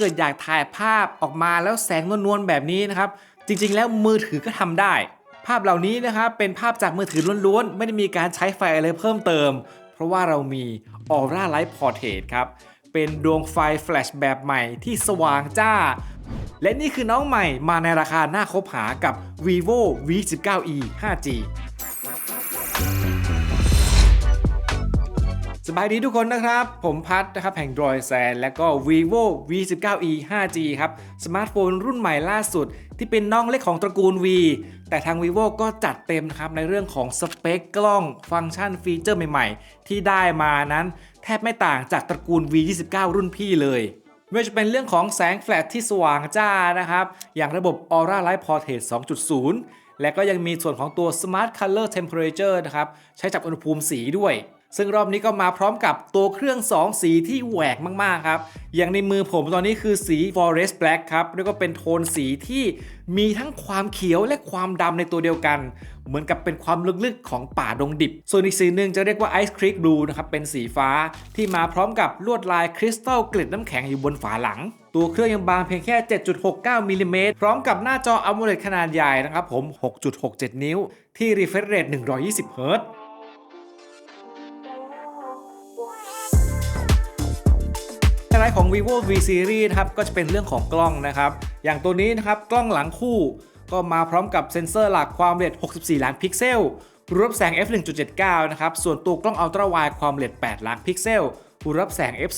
เกิดอยากถ่ายภาพออกมาแล้วแสงนวลๆแบบนี้นะครับ จริงๆ แล้วมือถือก็ทำได้ ภาพเหล่านี้นะครับเป็นภาพจากมือถือล้วนๆ ไม่ได้มีการใช้ไฟอะไรเพิ่มเติม เพราะว่าเรามี Aura Light Portrait ครับ เป็นดวงไฟแฟลชแบบใหม่ที่สว่างจ้า และนี่คือน้องใหม่มาในราคาหน่าคบหากับ vivo v19e 5G สบายดีทุกคนนะครับ ผมพัทนะครับแห่ง d r o i d z และก็ vivo v19e 5G ครับสมาร์ทโฟนรุ่นใหม่ล่าสุด ที่เป็นน้องเล็กของตระกูล V แต่ทาง vivo ก็จัดเต็มนะครับในเรื่องของสเปคกล้องฟังก์ชันฟีเจอร์ใหม่ๆ ที่ได้มานั้น แทบไม่ต่างจากตระกูล V29 รุ่นพี่เลยไม่ว่าจะเป็นเรื่องของแสงแฟลชที่สว่างจ้านะครับ อย่างระบบ Aura Light Portrait 2.0 และก็ยังมีส่วนของตัว Smart Color Temperature นะครับ ใช้จับอุณหภูมิสีด้วย ซึ่งรอบนี้ก็มาพร้อมกับตัวเครื่อง 2 สีที่แหวกมาก ๆ ครับ อย่างในมือผมตอนนี้คือสี Forest Black ครับเรียกว่าเป็นโทนสีที่มีทั้งความเขียวและความดำในตัวเดียวกัน เหมือนกับเป็นความลึกๆของป่าดงดิบ ส่วนอีกสีหนึ่งจะเรียกว่า Ice Creek Blue นะครับ เป็นสีฟ้าที่มาพร้อมกับลวดลายคริสตัลเกล็ดน้ำแข็งอยู่บนฝาหลัง ตัวเครื่องยังบางเพียงแค่ 7.69มิลลิเมตรพร้อมกับหน้าจอ AMOLED ขนาดใหญ่นะครับผม 6.67 นิ้ว ที่ refresh rate 120เของ vivo v series นะครับก็จะเป็นเรื่องของกล้องนะครับ อย่างตัวนี้นะครับกล้องหลังคู่ ก็มาพร้อมกับเซ็นเซอร์หลักความละเอียด 64 ล้านพิกเซลรูรับแสง f 1.79 นะครับ ส่วนตัวกล้องอัลตร้าไวด์ความละเอียด 8 ล้านพิกเซลรูรับแสง f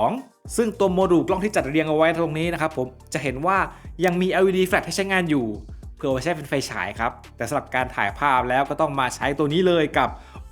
2.2 ซึ่งตัวโมดูลกล้องที่จัดเรียงเอาไว้ตรงนี้นะครับผมจะเห็นว่ายังมี LED flash ให้ใช้งานอยู่ เพื่อไว้ใช้เป็นไฟฉายครับ แต่สำหรับการถ่ายภาพแล้วก็ต้องมาใช้ตัวนี้เลยกับ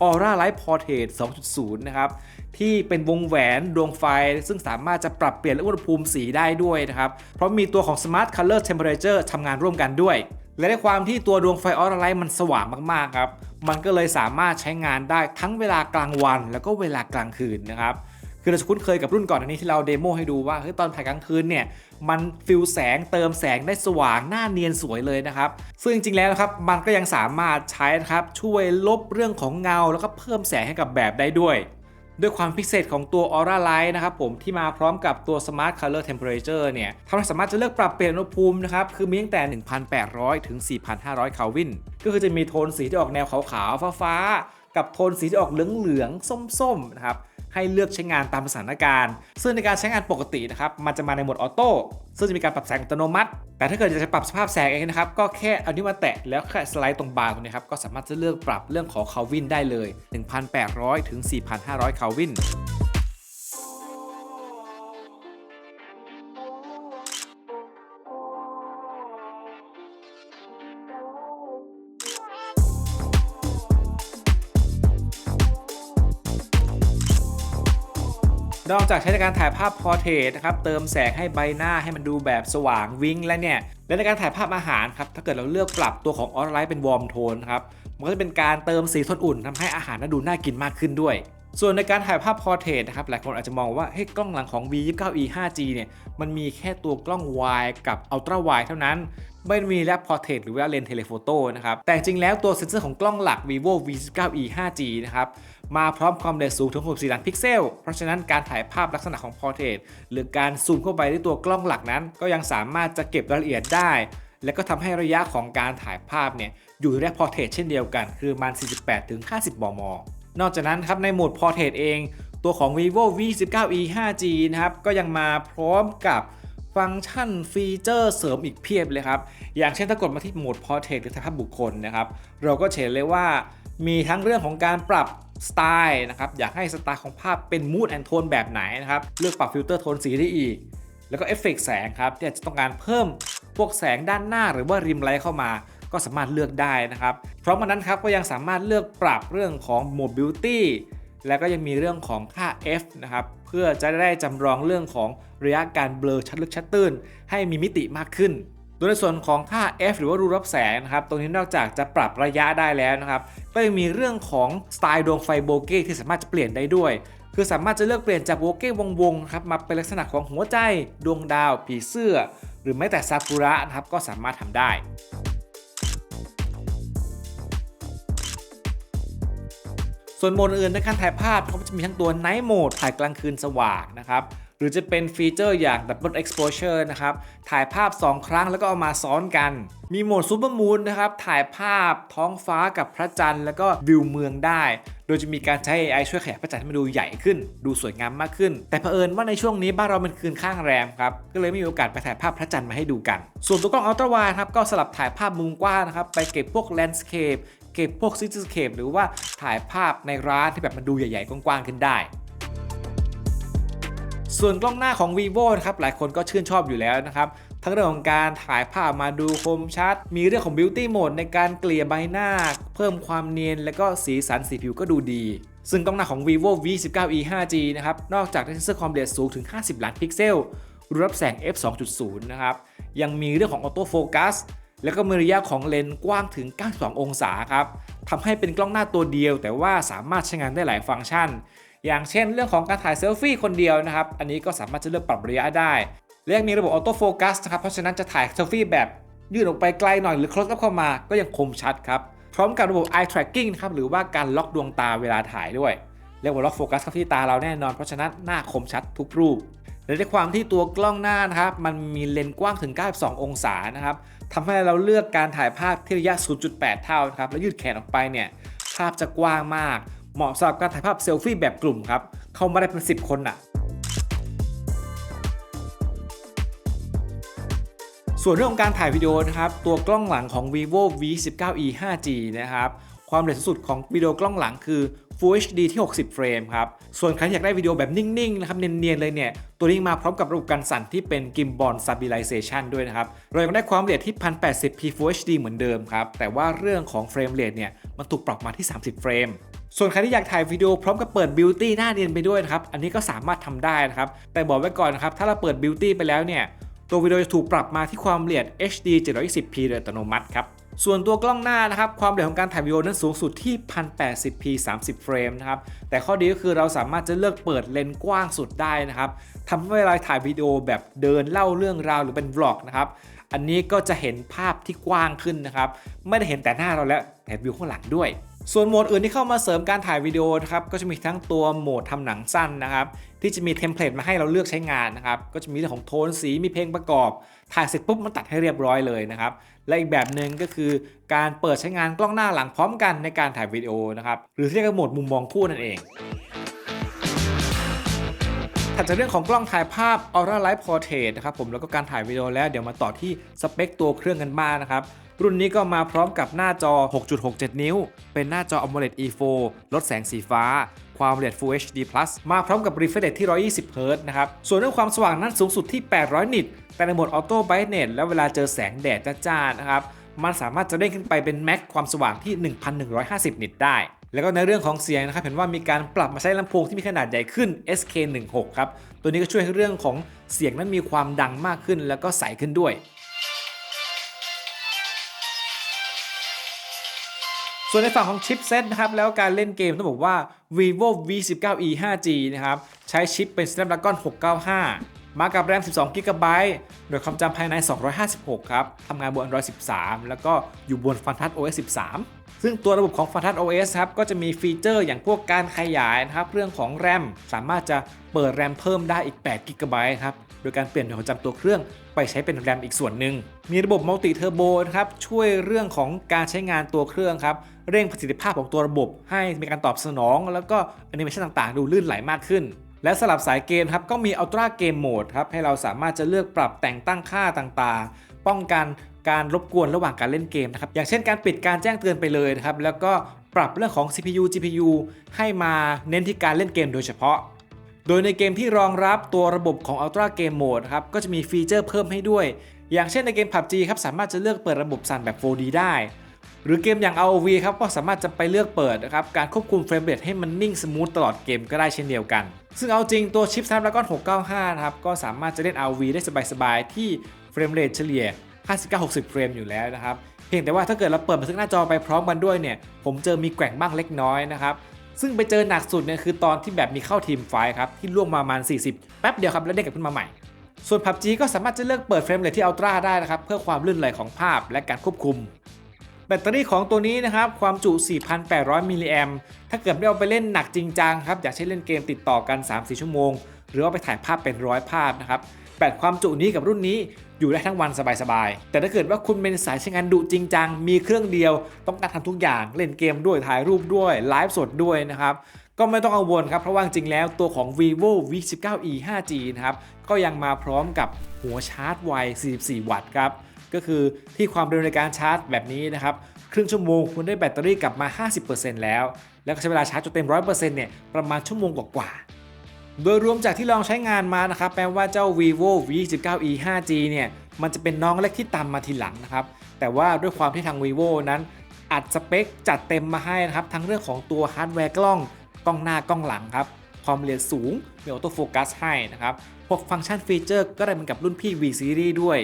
Aura Light Portrait 2.0 นะครับ ที่เป็นวงแหวนดวงไฟ ซึ่งสามารถจะปรับเปลี่ยนอุณหภูมิสีได้ด้วยนะครับ เพราะมีตัวของ Smart Color Temperature ทำงานร่วมกันด้วย และในความที่ตัวดวงไฟ Aura Light มันสว่างมากๆครับ มันก็เลยสามารถใช้งานได้ทั้งเวลากลางวัน แล้วก็เวลากลางคืนนะครับคือเราจะคุ้นเคยกับรุ่นก่อนอันนี้ที่เราเดโมให้ดูว่าเฮ้ยตอนถ่ายกลางคืนเนี่ยมันฟิลแสงเติมแสงได้สว่างหน้าเนียนสวยเลยนะครับ ซึ่งจริงๆแล้วนะครับมันก็ยังสามารถใช้นะครับช่วยลบเรื่องของเงา แล้วก็เพิ่มแสงให้กับแบบได้ด้วย ด้วยความพิเศษของตัว Aura Light นะครับผมที่มาพร้อมกับตัว Smart Color Temperature เนี่ยทำให้สามารถจะเลือกปรับเปลี่ยนอุณหภูมินะครับ คือมีตั้งแต่ 1,800 ถึง 4,500 เคลวิน ก็คือจะมีโทนสีที่ออกแนวขาวๆ ฟ้าๆ กับโทนสีที่ออกเหลืองๆ ส้มๆ นะครับ ให้เลือกใช้งานตามสถานการณ์ ซึ่งในการใช้งานปกตินะครับมันจะมาในโหมดออโต้ซึ่งจะมีการปรับแสงอัตโนมัติ แต่ถ้าเกิดอยากจะปรับสภาพแสงเองนะครับก็แค่เอานิ้วมาแตะแล้วแค่สไลด์ตรงบาร์ตรงนี้ครับก็สามารถจะเลือกปรับเรื่องของเคาวินได้เลย 1,800 ถึง 4,500เคาวิน นอกจากใช้ในการถ่ายภาพพอร์เทรตนะครับเติมแสงให้ใบหน้าให้มันดูแบบสว่างวิ้งและเนี่ยและในการถ่ายภาพอาหารครับถ้าเกิดเราเลือกปรับตัวของออ r ไลท์เป็นวอร์มโทนครับมันก็จะเป็นการเติมสีโทนอุ่นทำให้อาหารน่าดูน่ากินมากขึ้นด้วยส่วนในการถ่ายภาพพอร์เทรตนะครับหลายคนอาจจะมองว่าเฮ้ยกล้องหลังของ V29e 5G เนี่ยมันมีแค่ตัวกล้องวายกับอัลตร้าวายเท่านั้น ไม่มีแลบพอร์เทรตหรือว่าเลนส์เทเลโฟโต้นะครับแต่จริงแล้วตัวเซ็นเซอร์ของกล้องหลัก vivo v19e 5G นะครับ มาพร้อมความละเอียดสูงถึง 64 ล้านพิกเซล เพราะฉะนั้นการถ่ายภาพลักษณะของพอร์เทรตหรือการซูมเข้าไปที่ตัวกล้องหลักนั้น ก็ยังสามารถจะเก็บรายละเอียดได้ และก็ทำให้ระยะของการถ่ายภาพเนี่ยอยู่ในพอร์เทรตเช่นเดียวกัน คือมัน 48ถึง50 มม นอกจากนั้นครับในโหมดพอร์เทรตเอง ตัวของ vivo v19e 5G นะครับก็ยังมาพร้อมกับฟังก์ชันฟีเจอร์เสริมอีกเพียบเลยครับ อย่างเช่นถ้ากดมาที่โหมด Portrait หรือถ่ายภาพบุคคลนะครับ เราก็เห็นเลยว่ามีทั้งเรื่องของการปรับ สไตล์นะครับอยากให้สไตล์ของภาพเป็น mood and tone แบบไหนนะครับเลือกปรับฟิลเตอร์โทนสีได้อีก แล้วก็เอฟเฟกต์แสงครับที่อาจจะต้องการเพิ่มพวกแสงด้านหน้าหรือว่าริมไลท์เข้ามาก็สามารถเลือกได้นะครับพร้อมกันนั้นครับก็ยังสามารถเลือกปรับเรื่องของโหมด beauty แล้วก็ยังมีเรื่องของค่า f นะครับเพื่อจะได้จำลองเรื่องของระยะการเบลอชัดลึกชัดตื้น ให้มีมิติมากขึ้น โดยในส่วนของค่า f หรือว่ารูรับแสงนะครับตรงนี้นอกจากจะปรับระยะได้แล้วนะครับก็ยังมีเรื่องของสไตล์ดวงไฟโบเก้ที่สามารถจะเปลี่ยนได้ด้วย คือสามารถจะเลือกเปลี่ยนจากโบเก้วงๆครับมาเป็นลักษณะของหัวใจดวงดาวผีเสื้อ หรือแม้แต่ซากุระนะครับก็สามารถทำได้ส่วนโหมดอื่นในการถ่ายภาพเขาก็จะมีทั้งตัว Night Mode ถ่ายกลางคืนสว่างนะครับ รือจะเป็นฟีเจอร์อย่าง Double Exposure นะครับ ถ่ายภาพ 2 ครั้งแล้วก็เอามาซ้อนกัน มีโหมด Super Moon นะครับ ถ่ายภาพท้องฟ้ากับพระจันทร์แล้วก็วิวเมืองได้ โดยจะมีการใช้ AI ช่วยขยายพระจันทร์ให้มันดูใหญ่ขึ้น ดูสวยงามมากขึ้น แต่เผอิญว่าในช่วงนี้บ้านเราเป็นคืนข้างแรมครับ ก็เลยไม่มีโอกาสไปถ่ายภาพพระจันทร์มาให้ดูกัน ส่วนตัวกล้อง Ultra Wide ครับ ก็สลับถ่ายภาพมุมกว้างนะครับ ไปเก็บพวก Landscape เก็บพวก Cityscape หรือว่าถ่ายภาพในร้านที่แบบมันดูใหญ่ๆกว้างๆขึ้นได้ ส่วนกล้องหน้าของ vivo นะครับหลายคนก็ชื่นชอบอยู่แล้วนะครับทั้งเรื่องของการถ่ายภาพมาดูคมชัด มีเรื่องของ beauty mode ในการเกลี่ยใบหน้า เพิ่มความเนียน และก็สีสันสีผิวก็ดูดี ซึ่งกล้องหน้าของ vivo v 1 9 e 5g นะครับนอกจากได้เซนเซอร์ความละเอียดสูงถึง 50 ล้านพิกเซลรับแสง f 2.0 นะครับ ยังมีเรื่องของ auto focus แล้วก็มีระยะของเลนส์กว้างถึง 92 องศาครับ ทำให้เป็นกล้องหน้าตัวเดียว แต่ว่าสามารถใช้งานได้หลายฟังก์ชัน อย่างเช่นเรื่องของการถ่ายเซลฟี่คนเดียวนะครับ อันนี้ก็สามารถจะเลือกปรับระยะได้และยังมีระบบออโต้โฟกัสนะครับ เพราะฉะนั้นจะถ่ายเซลฟี่แบบยื่นออกไปไกลหน่อยหรือ close up เข้ามาก็ยังคมชัดครับ พร้อมกับระบบ eye tracking นะครับหรือว่าการล็อกดวงตาเวลาถ่ายด้วย เรียกว่าล็อกโฟกัสเข้าที่ตาเราแน่นอน เพราะฉะนั้นหน้าคมชัดทุกรูปและด้วยความที่ตัวกล้องหน้านะครับมันมีเลนส์กว้างถึง 92 องศานะครับทำให้เราเลือกการถ่ายภาพที่ระยะ 0.8 เท่านะครับแล้วยืดแขนออกไปเนี่ยภาพจะกว้างมาก เหมาะสำหรับการถ่ายภาพเซลฟี่แบบกลุ่มครับ เข้ามาได้เป็น10คนน่ะ ส่วนเรื่องของการถ่ายวิดีโอนะครับ ตัวกล้องหลังของ vivo v 1 9 e 5g นะครับ ความละเอียดสูงสุดของวิดีโอกล้องหลังคือ Full HD ที่ 60 เฟรมครับ ส่วนใครอยากได้วิดีโอแบบนิ่ง ๆ นะครับ เนียน ๆ เลยเนี่ย ตัวนี้มาพร้อมกับระบบการสั่นที่เป็น Gimbal Stabilization ด้วยนะครับ เรายังได้ความละเอียดที่ 1080p Full HD เหมือนเดิมครับ แต่ว่าเรื่องของเฟรมเรทเนี่ย มันถูกปรับมาที่ 30 เฟรม ส่วนใครที่อยากถ่ายวิดีโอพร้อมกับเปิด Beauty หน้าเนียนไปด้วยนะครับอันนี้ก็สามารถทำได้นะครับแต่บอกไว้ก่อนนะครับถ้าเราเปิด Beauty ไปแล้วเนี่ยตัววิดีโอจะถูกปรับมาที่ความละเอียด HD 720p โดยอัตโนมัติครับส่วนตัวกล้องหน้านะครับความละเอียดของการถ่ายวิดีโอนั้นสูงสุดที่ 1080p 30 เฟรมนะครับแต่ข้อดีก็คือเราสามารถจะเลือกเปิดเลนส์กว้างสุดได้นะครับทำให้เวลาถ่ายวิดีโอแบบเดินเล่าเรื่องราวหรือเป็นวล็อกนะครับอันนี้ก็จะเห็นภาพที่กว้างขึ้นนะครับไม่ได้เห็นแต่หน้าเราแล้วแต่วิวข้างหลังด้วย ส่วนโหมดอื่นที่เข้ามาเสริมการถ่ายวิดีโอนะครับก็จะมีทั้งตัวโหมดทำหนังสั้นนะครับที่จะมีเทมเพลตมาให้เราเลือกใช้งานนะครับก็จะมีเรื่องของโทนสีมีเพลงประกอบ ถ่ายเสร็จปุ๊บมันตัดให้เรียบร้อยเลยนะครับและอีกแบบหนึ่งก็คือการเปิดใช้งานกล้องหน้าหลังพร้อมกันในการถ่ายวิดีโอนะครับหรือที่เรียกว่าโหมดมุมมองคู่นั่นเองถัดจากเรื่องของกล้องถ่ายภาพ Aura Light Portrait นะครับผมแล้วก็การถ่ายวิดีโอแล้วเดี๋ยวมาต่อที่สเปคตัวเครื่องกันบ้างนะครับ รุ่นนี้ก็มาพร้อมกับหน้าจอ 6.67 นิ้ว เป็นหน้าจอ AMOLED E4 ลดแสงสีฟ้า ความละเอียด Full HD Plus มาพร้อมกับ refresh rate ที่ 120 Hz นะครับ ส่วนเรื่องความสว่างนั้นสูงสุดที่ 800 นิต แต่ในโหมด Auto Brightness แล้วเวลาเจอแสงแดดจ้าๆนะครับมันสามารถจะเด้งขึ้นไปเป็นแม็กความสว่างที่ 1150 นิตได้ แล้วก็ในเรื่องของเสียงนะครับ เห็นว่ามีการปรับมาใช้ลำโพงที่มีขนาดใหญ่ขึ้น SK16 ครับ ตัวนี้ก็ช่วยให้เรื่องของเสียงนั้นมีความดังมากขึ้น แล้วก็ใสขึ้นด้วย ส่วนในฝั่งของชิปเซตนะครับ แล้วการเล่นเกมต้องบอกว่า vivo v 1 9 e 5g นะครับ ใช้ชิปเป็น Snapdragon 695 มากับแรม 12 g b โดยความจำภายใน 256 ครับ ทำงานบน Android 13 แล้วก็อยู่บน Funtouch OS 13 ซึ่งตัวระบบของ Funtouch OS ครับ ก็จะมีฟีเจอร์อย่างพวกการขยายนะครับ เรื่องของแรม สามารถจะเปิดแรมเพิ่มได้อีก 8 g b ครับ โดยการเปลี่ยนความจำตัวเครื่องไปใช้เป็นแรมอีกส่วนหนึ่ง มีระบบมัลติเทอร์โบนะครับ ช่วยเรื่องของการใช้งานตัวเครื่องครับ เร่งประสิทธิภาพของตัวระบบ ให้มีการตอบสนอง แล้วก็แอนิเมชันต่างๆ ดูลื่นไหลมากขึ้น และสลับสายเกมครับก็มี Ultra Game Mode ครับให้เราสามารถจะเลือกปรับแต่งตั้งค่าต่างๆ ป้องกันการรบกวนระหว่างการเล่นเกมนะครับอย่างเช่นการปิดการแจ้งเตือนไปเลยนะครับแล้วก็ปรับเรื่องของ CPU GPU ให้มาเน้นที่การเล่นเกมโดยเฉพาะ โดยในเกมที่รองรับตัวระบบของ Ultra Game Mode ครับก็จะมีฟีเจอร์เพิ่มให้ด้วย อย่างเช่นในเกม PUBG ครับสามารถจะเลือกเปิดระบบสั่นแบบ 4D ได้ หรือเกมอย่าง ROV ครับก็สามารถจะไปเลือกเปิดนะครับการควบคุมเฟรมเรทให้มันนิ่งสมูทตลอดเกมก็ได้เช่นเดียวกัน ซึ่งเอาจริงตัวชิป Snapdragon 695 นะครับก็สามารถจะเล่น ROV ได้สบายๆ ที่เฟรมเรทเฉลี่ย 59-60 เฟรมอยู่แล้วนะครับ เพียงแต่ว่าถ้าเกิดเราเปิดบันทึกหน้าจอไปพร้อมกันด้วยเนี่ย ผมเจอมีแกว่งบ้างเล็กน้อยนะครับ ซึ่งไปเจอหนักสุดเนี่ยคือตอนที่แบบมีเข้าทีมไฟครับ ที่ล่วงมาประมาณ 40 แป๊บเดียวครับแล้วเด้งกลับขึ้นมาใหม่ ส่วน PUBG ก็สามารถจะเลือกเปิดเฟรมเรทที่อัลตร้าได้นะครับเพื่อความลื่นไหลของภาพและการควบคุม ตเตอรี่ของตัวนี้นะครับความจุ 4,800 มิลลิแอมถ้าเกิดไม่เอาไปเล่นหนักจริงจังครับอยากใช้เล่นเกมติดต่อกัน 3-4 ชั่วโมง หรือว่าไปถ่ายภาพเป็นร้อยภาพนะครับแบตความจุนี้กับรุ่นนี้อยู่ได้ทั้งวันสบายๆ แต่ถ้าเกิดว่าคุณเป็นสายใช้งานดุจริงจัง มีเครื่องเดียว ต้องการทำทุกอย่างเล่นเกมด้วยถ่ายรูปด้วยไลฟ์สดด้วยนะครับก็ไม่ต้องกังวลครับ เพราะว่าจริงแล้วตัวของ vivo v 1 9 e 5g นะครับก็ยังมาพร้อมกับหัวชาร์จไว 44 วัตต์ครับ ก็คือที่ความเร็วในการชาร์จแบบนี้นะครับ ครึ่งชั่วโมงคุณได้แบตเตอรี่กลับมา 50%แล้ว แล้วใช้เวลาชาร์จจนเต็ม 100%เนี่ยประมาณชั่วโมงกว่าๆโดยรวมจากที่ลองใช้งานมานะครับแปลว่าเจ้า vivo v 1 9 e 5g เนี่ยมันจะเป็นน้องเล็กที่ตามมาทีหลังนะครับ แต่ว่าด้วยความที่ทาง vivo นั้น อัดสเปคจัดเต็มมาให้นะครับ ทั้งเรื่องของตัวฮาร์ดแวร์กล้อง กล้องหน้ากล้องหลังครับ ความละเอียดสูง มีออโต้โฟกัสให้นะครับ พวกฟังก์ชันฟีเจอร์ก็ได้เหมือนกับรุ่นพี่ V Series ด้วย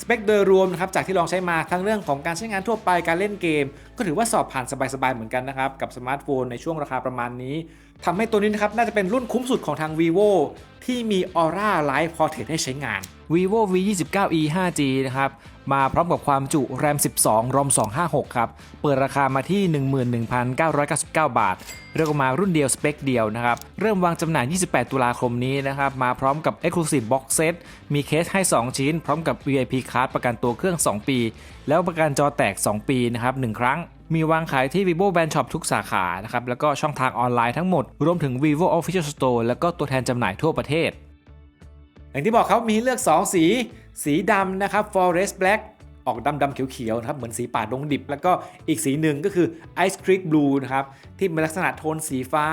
สเปคโดยรวมนะครับจากที่ลองใช้มาทั้งเรื่องของการใช้งานทั่วไปการเล่นเกม ก็ถือว่าสอบผ่านสบายๆเหมือนกันนะครับกับสมาร์ทโฟนในช่วงราคาประมาณนี้ ทำให้ตัวนี้นะครับน่าจะเป็นรุ่นคุ้มสุดของทาง vivo ที่มี Aura Live Portrait ให้ใช้งาน vivo v 2 9 e 5g นะครับ มาพร้อมกับความจุ RAM 12 ROM 256 ครับ เปิดราคามาที่ 11,999 บาท เรียกว่ามารุ่นเดียวสเปคเดียวนะครับ เริ่มวางจำหน่าย 28 ตุลาคมนี้นะครับ มาพร้อมกับ Exclusive Box Set มีเคสให้ 2 ชิ้น พร้อมกับ VIP Card ประกันตัวเครื่อง 2 ปี แล้วประกันจอแตก 2 ปีนะครับ 1 ครั้ง มีวางขายที่ vivo band shop ทุกสาขานะครับแล้วก็ช่องทางออนไลน์ทั้งหมด รวมถึง vivo official store แล้วก็ตัวแทนจำหน่ายทั่วประเทศ อย่างที่บอกครับมีเลือก 2 สี สีดำนะครับ forest black ออกดำดำเขียวๆนะครับเหมือนสีป่าดงดิบ แล้วก็อีกสีหนึ่งก็คือ ice creek blue นะครับที่เป็นลักษณะโทนสีฟ้า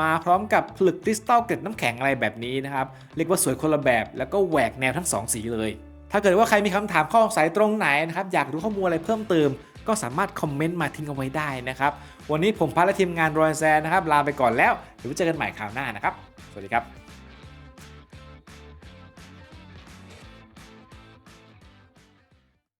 มาพร้อมกับผลึกคริสตัลเกล็ดน้ำแข็งอะไรแบบนี้นะครับเรียกว่าสวยคนละแบบ แล้วก็แหวกแนวทั้ง 2 สีเลย ถ้าเกิดว่าใครมีคำถามข้อสงสัยตรงไหนนะครับอยากรู้ข้อมูลอะไรเพิ่มเติม ก็สามารถคอมเมนต์มาทิ้งเอาไว้ได้นะครับ วันนี้ผมพัทและทีมงานรอยแซนนะครับลาไปก่อนแล้วเดี๋ยวเจอกันใหม่คราวหน้านะครับ สวัสดีครับ